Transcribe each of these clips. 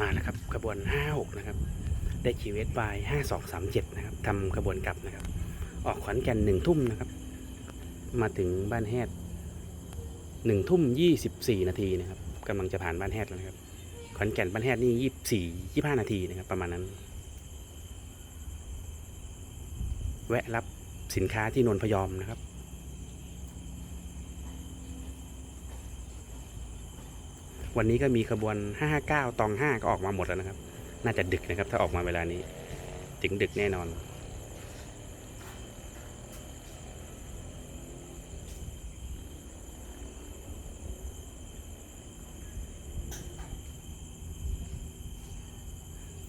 มาแล้วครับ ขบวน 56 นะครับ ได้ชีวิตบาย5237 นะครับทำขบวนกลับนะครับ ออกขอนแก่นหนึ่งทุ่มนะครับ มาถึงบ้านแฮดหนึ่งทุ่มยี่สิบสี่นาทีนะครับกำลังจะผ่านบ้านแฮดแล้วนะครับขอนแก่นบ้านแฮดนี่ยี่สี่ยี่ห้านาทีนะครับประมาณนั้น แวะรับสินค้าที่นนพยอมนะครับ วันนี้ก็มีขบวน 559 ตอง 5 ก็ออกมาหมดแล้วนะครับ น่าจะดึกนะครับ ถ้าออกมาเวลานี้ ถึงดึกแน่นอน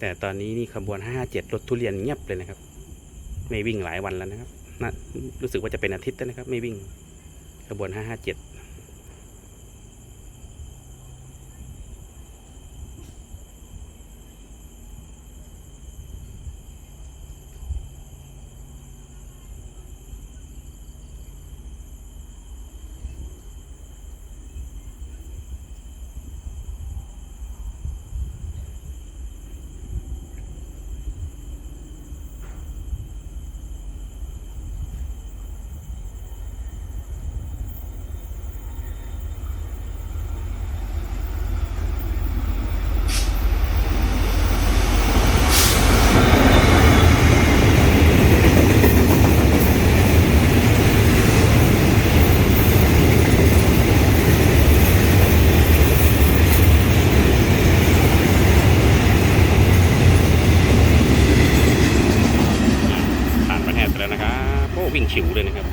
แต่ตอนนี้นี่ขบวน 557 รถทุเรียนเงียบเลยนะครับ ไม่วิ่งหลายวันแล้วนะครับน่ารู้สึกว่าจะเป็นอาทิตย์แล้วนะครับ ไม่วิ่งขบวน 557 วิ่งฉิวเลยนะครับ